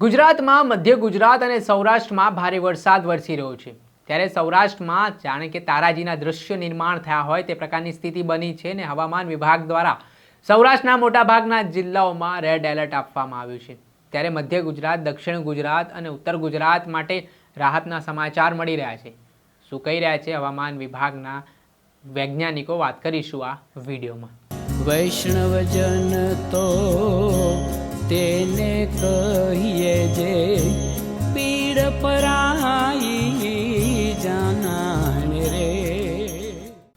ગુજરાતમાં મધ્ય ગુજરાત અને સૌરાષ્ટ્રમાં ભારે વરસાદ વરસી રહ્યો છે. ત્યારે સૌરાષ્ટ્રમાં જાણે કે તારાજીના દૃશ્ય નિર્માણ થયા હોય તે પ્રકારની સ્થિતિ બની છે અને હવામાન વિભાગ દ્વારા સૌરાષ્ટ્રના મોટાભાગના જિલ્લાઓમાં રેડ એલર્ટ આપવામાં આવ્યું છે. ત્યારે મધ્ય ગુજરાત, દક્ષિણ ગુજરાત અને ઉત્તર ગુજરાત માટે રાહતના સમાચાર મળી રહ્યા છે. શું કહી રહ્યા છે હવામાન વિભાગના વૈજ્ઞાનિકો? વાત કરીશું આ વિડીયોમાં. વૈષ્ણવજન તો તેને કહીએ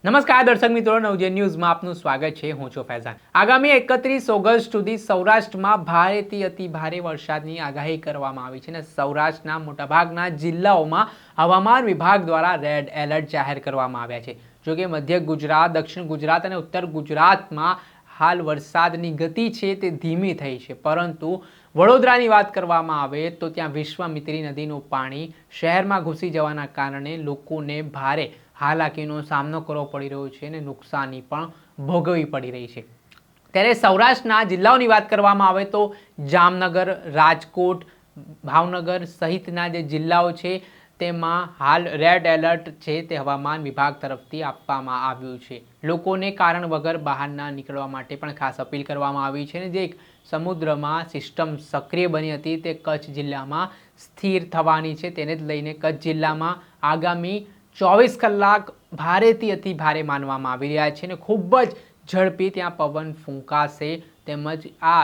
નમસ્કાર દર્શક મિત્રો, નવજે ન્યૂઝમાં આપનું સ્વાગત છે. હું છું ફૈઝાન. આગામી એકત્રીસ ઓગસ્ટ સુધી સૌરાષ્ટ્રમાં ભારેથી અતિ ભારે વરસાદની આગાહી કરવામાં આવી છે અને સૌરાષ્ટ્રના મોટાભાગના જિલ્લાઓમાં હવામાન વિભાગ દ્વારા રેડ એલર્ટ જાહેર કરવામાં આવ્યા છે. જોકે મધ્ય ગુજરાત, દક્ષિણ ગુજરાત અને ઉત્તર ગુજરાતમાં હાલ વરસાદની ગતિ છે તે ધીમી થઈ છે. પરંતુ વડોદરાની વાત કરવામાં આવે તો ત્યાં વિશ્વામિત્રી નદીનું પાણી શહેરમાં ઘૂસી જવાના કારણે લોકોને ભારે હાલાકીનો સામનો કરવો પડી રહ્યો છે અને નુકસાની પણ ભોગવવી પડી રહી છે. ત્યારે સૌરાષ્ટ્રના જિલ્લાઓની વાત કરવામાં આવે તો જામનગર, રાજકોટ, ભાવનગર સહિતના જે જિલ્લાઓ છે તેમાં હાલ રેડ એલર્ટ છે તે હવામાન વિભાગ તરફથી આપવામાં આવ્યું છે. લોકોને કારણ વગર બહાર ના નીકળવા માટે પણ ખાસ અપીલ કરવામાં આવી છે અને જે એક સમુદ્રમાં સિસ્ટમ સક્રિય બની હતી તે કચ્છ જિલ્લામાં સ્થિર થવાની છે. તેને જ લઈને કચ્છ જિલ્લામાં આગામી ચોવીસ કલાક ભારેથી અતિ ભારે માનવામાં આવી રહ્યા છે અને ખૂબ જ ઝડપી ત્યાં પવન ફૂંકાશે તેમજ આ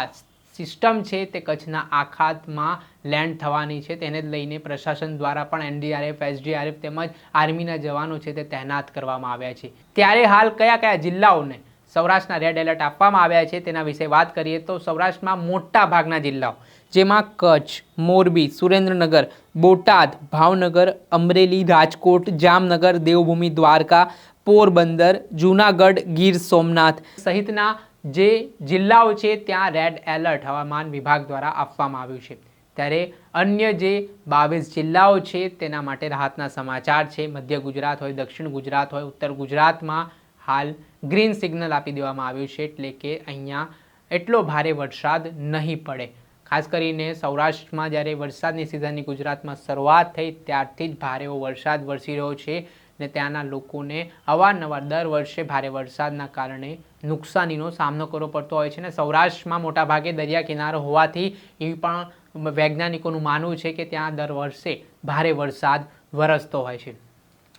સિસ્ટમ છે તે કચ્છના આખાતમાં લેન્ડ થવાની છે તેને જ લઈને પ્રશાસન દ્વારા પણ એનડીઆરએફ, એસડીઆરએફ તેમજ આર્મીના જવાનો છે તે તહેનાત કરવામાં આવ્યા છે. ત્યારે હાલ કયા કયા જિલ્લાઓને સૌરાષ્ટ્રના રેડ એલર્ટ આપવામાં આવ્યા છે. તેના વિશે વાત કરીએ તો સૌરાષ્ટ્રમાં મોટા ભાગના જિલ્લાઓ, જેમાં કચ્છ, મોરબી, સુરેન્દ્રનગર, બોટાદ, ભાવનગર, અમરેલી, રાજકોટ, જામનગર, દેવભૂમિ, દ્વારકા, પોરબંદર, જૂનાગઢ, ગીર સોમનાથ સહિતના જે જિલ્લાઓ છે ત્યાં રેડ એલર્ટ હવામાન વિભાગ દ્વારા આપવામાં આવ્યું છે. ત્યારે અન્ય જે બાવીસ જિલ્લાઓ છે તેના માટે રાહતના સમાચાર છે. મધ્ય ગુજરાત હોય, દક્ષિણ ગુજરાત હોય, ઉત્તર ગુજરાતમાં હાલ ગ્રીન સિગ્નલ આપી દેવામાં આવ્યું છે એટલે કે અહીંયા એટલો ભારે વરસાદ નહીં પડે. ખાસ કરીને સૌરાષ્ટ્રમાં જ્યારે વરસાદની સિઝનની ગુજરાતમાં શરૂઆત થઈ ત્યારથી જ ભારે વરસાદ વરસી રહ્યો છે ને ત્યાંના લોકોને અવારનવાર દર વર્ષે ભારે વરસાદના કારણે નુકસાનીનો સામનો કરવો પડતો હોય છે ને સૌરાષ્ટ્રમાં મોટાભાગે દરિયા કિનારો હોવાથી એ પણ વૈજ્ઞાનિકોનું માનવું છે કે ત્યાં દર વર્ષે ભારે વરસાદ વરસતો હોય છે.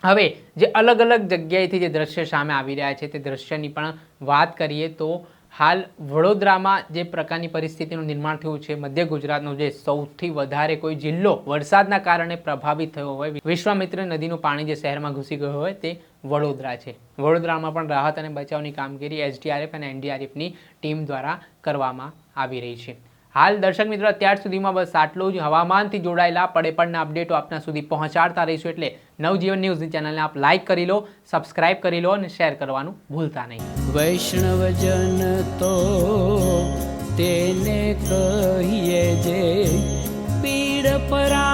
હવે જે અલગ અલગ જગ્યાએથી જે દ્રશ્ય સામે આવી રહ્યા છે તે દ્રશ્યની પણ વાત કરીએ તો હાલ વડોદરામાં જે પ્રકારની પરિસ્થિતિનું નિર્માણ થયું છે, મધ્ય ગુજરાતનો જે સૌથી વધારે કોઈ જિલ્લો વરસાદના કારણે પ્રભાવિત થયો હોય વિશ્વામિત્ર નદીનું પાણી જે શહેરમાં ઘૂસી ગયું હોય તે વડોદરા છે. વડોદરામાં પણ રાહત અને બચાવની કામગીરી એસડીઆરએફ અને એનડીઆરએફની ટીમ દ્વારા કરવામાં આવી રહી છે. હાલ દર્શક મિત્રો, અત્યાર સુધીમાં બસ આટલું જ. હવામાનથી જોડાયેલા પડે પડના અપડેટો આપના સુધી પહોંચાડતા રહીશું એટલે નવજીવન ન્યૂઝની ચેનલને આપ લાઇક કરી લો, સબસ્ક્રાઇબ કરી લો અને શેર કરવાનું ભૂલતા નહીં. વૈષ્ણવજન તો તેને કહીએ જે પીડ પરા